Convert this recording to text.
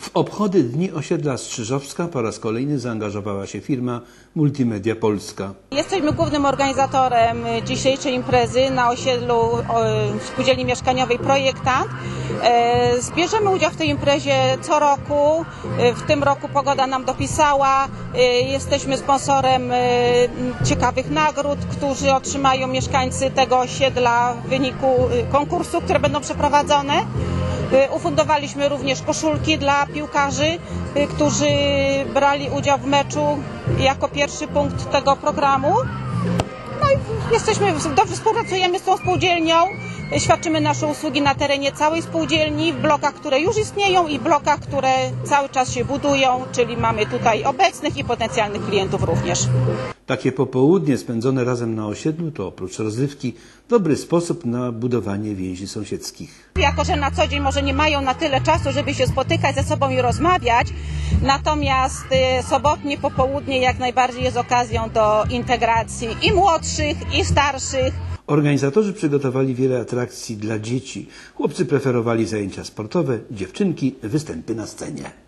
W obchody Dni Osiedla Strzyżowska po raz kolejny zaangażowała się firma Multimedia Polska. Jesteśmy głównym organizatorem dzisiejszej imprezy na osiedlu Spółdzielni Mieszkaniowej Projektant. E, Zbierzemy udział w tej imprezie co roku. E, W tym roku pogoda nam dopisała. E, Jesteśmy sponsorem ciekawych nagród, którzy otrzymają mieszkańcy tego osiedla w wyniku konkursu, które będą przeprowadzone. E, Ufundowaliśmy również koszulki dla piłkarzy, e, którzy brali udział w meczu jako pierwszy punkt tego programu. No i jesteśmy, dobrze współpracujemy z tą spółdzielnią, świadczymy nasze usługi na terenie całej spółdzielni, w blokach, które już istnieją i blokach, które cały czas się budują, czyli mamy tutaj obecnych i potencjalnych klientów również. Takie popołudnie spędzone razem na osiedlu to oprócz rozrywki dobry sposób na budowanie więzi sąsiedzkich. Jako, że na co dzień może nie mają na tyle czasu, żeby się spotykać ze sobą i rozmawiać, natomiast y, sobotnie popołudnie jak najbardziej jest okazją do integracji i młodszych, i starszych. Organizatorzy przygotowali wiele atrakcji dla dzieci. Chłopcy preferowali zajęcia sportowe, dziewczynki występy na scenie.